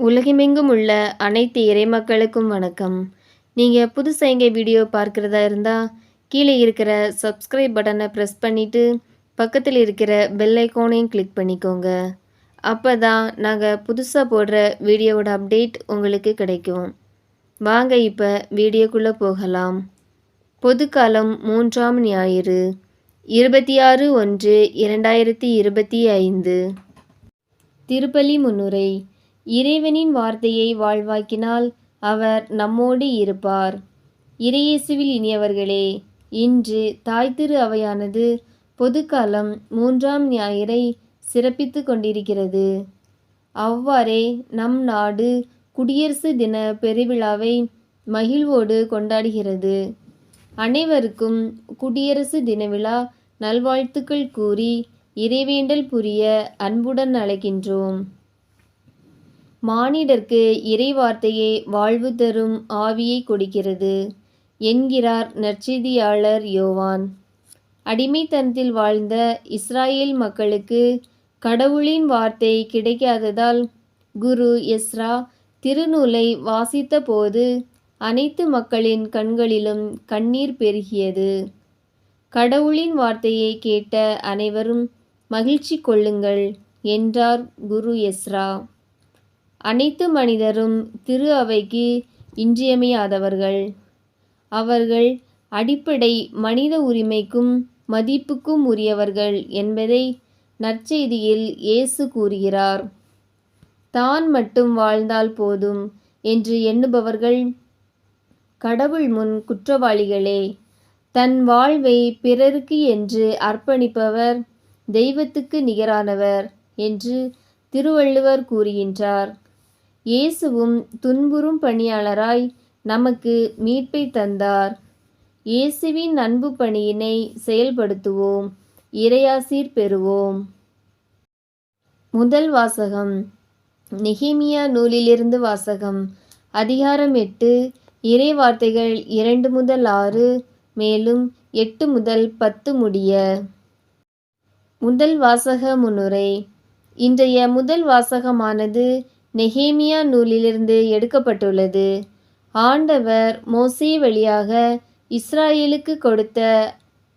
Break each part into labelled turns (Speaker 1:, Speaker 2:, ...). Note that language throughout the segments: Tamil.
Speaker 1: உலகமெங்கும் உள்ள அனைத்து இறைமக்களுக்கும் வணக்கம். நீங்கள் புதுசாக எங்கள் வீடியோ பார்க்குறதா இருந்தால் கீழே இருக்கிற சப்ஸ்கிரைப் பட்டனை ப்ரெஸ் பண்ணிவிட்டு பக்கத்தில் இருக்கிற பெல் ஐக்கோனையும் கிளிக் பண்ணிக்கோங்க. அப்போ தான் நாங்கள் புதுசாக போடுற வீடியோவோட அப்டேட் உங்களுக்கு கிடைக்கும். வாங்க இப்போ வீடியோக்குள்ளே போகலாம். பொதுக்காலம் மூன்றாம் ஞாயிறு இருபத்தி ஆறு ஒன்று இரண்டாயிரத்தி இருபத்தி ஐந்து. திருப்பலி முன்னுரை இறைவனின் வார்த்தையை வாழ்வாக்கினால் அவர் நம்மோடு இருப்பார். இறையேசுவில் இனியவர்களே இன்று தாய் திரு அவையானது பொதுக்காலம் மூன்றாம் ஞாயிறை சிறப்பித்து கொண்டிருக்கிறது. அவ்வாறே நம் நாடு குடியரசு தின பெருவிழாவை மகிழ்வோடு கொண்டாடுகிறது. அனைவருக்கும் குடியரசு தின விழா நல்வாழ்த்துக்கள் கூறி இறைவேண்டல் புரிய அன்புடன் அழைக்கின்றோம். மானிடர்க்கு இறைவார்த்தையே வாழ்வு தரும் ஆவியை கொடுக்கிறது என்கிறார் நற்செய்தியாளர் யோவான். அடிமைத்தனத்தில் வாழ்ந்த இஸ்ராயேல் மக்களுக்கு கடவுளின் வார்த்தை கிடைக்காததால் குரு எஸ்ரா திருநூலை வாசித்த போது அனைத்து மக்களின் கண்களிலும் கண்ணீர் பெருகியது. கடவுளின் வார்த்தையை கேட்ட அனைவரும் மகிழ்ச்சி கொள்ளுங்கள் என்றார் குரு எஸ்ரா. அனைத்து மனிதரும் திரு அவைக்கு இன்றியமையாதவர்கள். அவர்கள் அடிப்படை மனித உரிமைக்கும் மதிப்புக்கும் உரியவர்கள் என்பதை நற்செய்தியில் இயேசு கூறுகிறார். தான் மட்டும் வாழ்ந்தால் போதும் என்று எண்ணுபவர்கள் கடவுள் முன் குற்றவாளிகளே தன் வாழ்வை பிறருக்கு என்று அர்ப்பணிப்பவர் தெய்வத்துக்கு நிகரானவர் என்று திருவள்ளுவர் கூறுகின்றார். இயேசுவும் துன்புறும் பணியாளராய் நமக்கு மீட்பை தந்தார். இயேசுவின் அன்பு பணியினை செயல்படுத்துவோம். இறையாசீர் பெறுவோம். முதல் வாசகம். நெஹிமியா நூலிலிருந்து வாசகம். அதிகாரம் எட்டு. இறை வார்த்தைகள் இரண்டு முதல் ஆறு மேலும் எட்டு முதல் பத்து முடிய. முதல் வாசக முன்னுரை. இன்றைய முதல் வாசகமானது நெஹேமியா நூலிலிருந்து எடுக்கப்பட்டுள்ளது. ஆண்டவர் மோசே வழியாக இஸ்ராயேலுக்கு கொடுத்த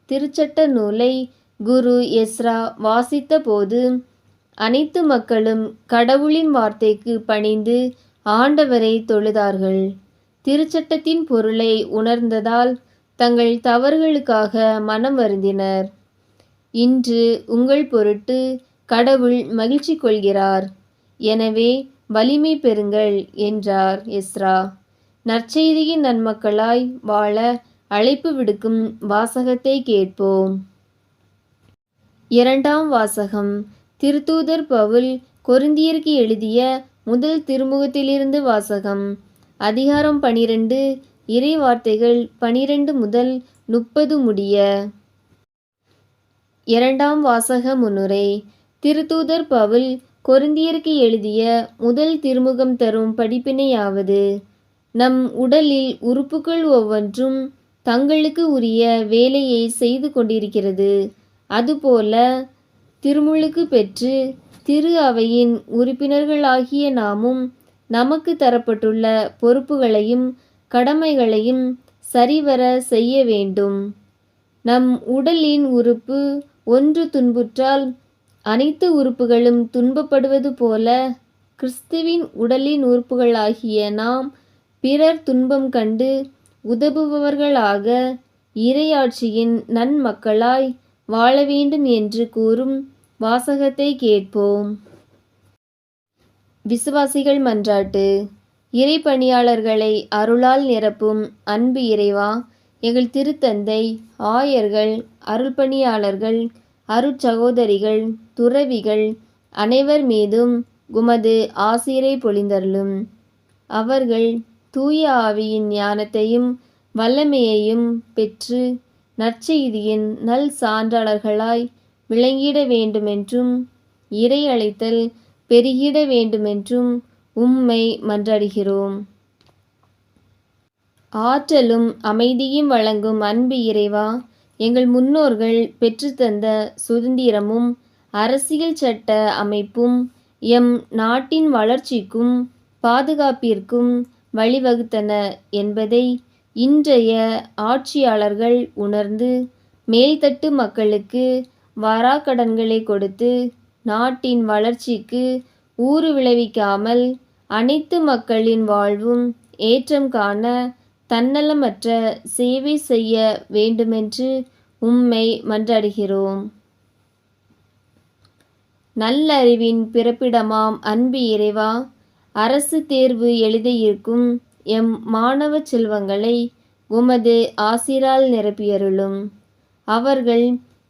Speaker 1: திருச்சட்ட நூலை குரு எஸ்ரா வாசித்த போது அனைத்து மக்களும் கடவுளின் வார்த்தைக்கு பணிந்து ஆண்டவரை தொழுதார்கள். திருச்சட்டத்தின் பொருளை உணர்ந்ததால் தங்கள் தவறுகளுக்காக மனம் வருந்தினர். இன்று உங்கள் பொருட்டு கடவுள் மகிழ்ச்சி கொள்கிறார். எனவே வலிமை பெறுங்கள் என்றார் எஸ்ரா. நற்செய்தியின் நன்மக்களாய் வாழ அழைப்பு விடுக்கும் வாசகத்தை கேட்போம். இரண்டாம் வாசகம். திருத்தூதர் பவுல் கொருந்தியருக்கு எழுதிய முதல் திருமுகத்திலிருந்து வாசகம். அதிகாரம் பனிரெண்டு இறை வார்த்தைகள் பனிரெண்டு முதல் முப்பது முடிய. இரண்டாம் வாசக முன்னுரை திருத்தூதர் பவுல் கொருந்தியருக்கு எழுதிய முதல் திருமுகம் தரும் படிப்பினையாவது நம் உடலில் உறுப்புகள் ஒவ்வொன்றும் தங்களுக்கு உரிய வேலையை செய்து கொண்டிருக்கிறது. அதுபோல திருமுழுக்கு பெற்று திரு அவையின் உறுப்பினர்களாகிய நாமும் நமக்கு தரப்பட்டுள்ள பொறுப்புகளையும் கடமைகளையும் சரிவர செய்ய வேண்டும். நம் உடலின் உறுப்பு ஒன்று துன்புற்றால் அனைத்து உறுப்புகளும் துன்பப்படுவது போல கிறிஸ்துவின் உடலின் உறுப்புகளாகிய நாம் பிறர் துன்பம் கண்டு உதவுபவர்களாக இறையாட்சியின் நன்மக்களாய் வாழ வேண்டும் என்று கூறும் வாசகத்தை கேட்போம். விசுவாசிகள் மன்றாட்டு இறை பணியாளர்களை அருளால் நிரப்பும் அன்பு இறைவா எங்கள் திருத்தந்தை ஆயர்கள் அருள்பணியாளர்கள் அருட்சகோதரிகள் துறவிகள் அனைவர் மீதும் உமது ஆசிரை பொழிந்தருளும். அவர்கள் தூய ஆவியின் ஞானத்தையும் வல்லமையையும் பெற்று நற்செய்தியின் நல் சான்றாளர்களாய் விளங்கிட வேண்டுமென்றும் இறை அழைத்தல் பெருகிட வேண்டுமென்றும் உம்மை மன்றாடுகிறோம். ஆற்றலும் அமைதியும் வழங்கும் அன்பு இறைவா எங்கள் முன்னோர்கள் பெற்றுத்தந்த சுதந்திரமும் அரசியல் சட்ட அமைப்பும் எம் நாட்டின் வளர்ச்சிக்கும் பாதுகாப்பிற்கும் வழிவகுத்தன என்பதை இன்றைய ஆட்சியாளர்கள் உணர்ந்து மேல்தட்டு மக்களுக்கு வராக்கடன்களை கொடுத்து நாட்டின் வளர்ச்சிக்கு ஊறு விளைவிக்காமல் அனைத்து மக்களின் வாழ்வும் ஏற்றம் காண தன்னலமற்ற சேவை செய்ய வேண்டுமென்று உம்மை மன்றாடுகிறோம். நல்லறிவின் பிறப்பிடமாம் அன்பு இறைவா அரசு தேர்வு எழுதியிருக்கும் எம் மாணவ செல்வங்களை உமது ஆசிரால் நிரப்பியருளும். அவர்கள்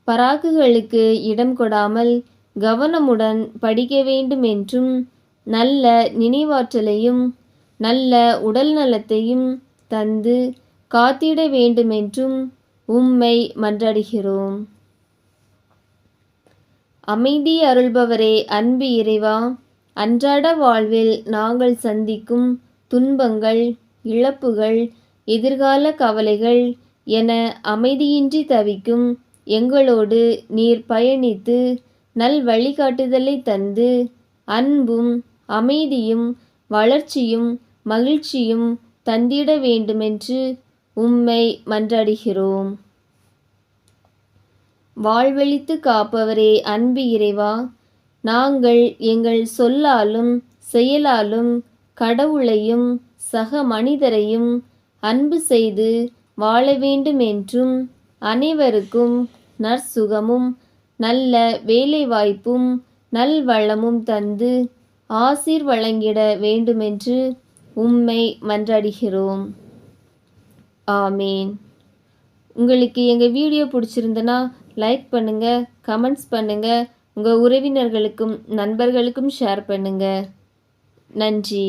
Speaker 1: பராக்குகளுக்கு இடம் கொடாமல் கவனமுடன் படிக்க வேண்டும் என்றும் நல்ல நினைவாற்றலையும் நல்ல உடல் நலத்தையும் தந்து காத்திட வேண்டுமென்றும் உம்மை மன்றாடுகிறோம். அமைதி அருள்பவரே அன்பு இறைவா அன்றாட வாழ்வில் நாங்கள் சந்திக்கும் துன்பங்கள் இழப்புகள் எதிர்கால கவலைகள் என அமைதியின்றி தவிக்கும் எங்களோடு நீர் பயணித்து நல் வழிகாட்டுதலை தந்து அன்பும் அமைதியும் வளர்ச்சியும் மகிழ்ச்சியும் தந்திட வேண்டுமென்று உம்மை மன்றாடுகிறோம். வாழ்வழித்து காப்பவரே அன்பு இறைவா நாங்கள் எங்கள் சொல்லாலும் செயலாலும் கடவுளையும் சக மனிதரையும் அன்பு செய்து வாழ வேண்டும் என்றும் அனைவருக்கும் நற்சுகமும் நல்ல வேலைவாய்ப்பும் நல்வளமும் தந்து ஆசீர் வழங்கிட வேண்டுமென்று உம்மை மன்றாடுகிறோம். ஆமீன். உங்களுக்கு எங்கள் வீடியோ பிடிச்சிருந்தனா லைக் பண்ணுங்கள் கமெண்ட்ஸ் பண்ணுங்கள் உங்கள் உறவினர்களுக்கும் நண்பர்களுக்கும் ஷேர் பண்ணுங்கள் நன்றி.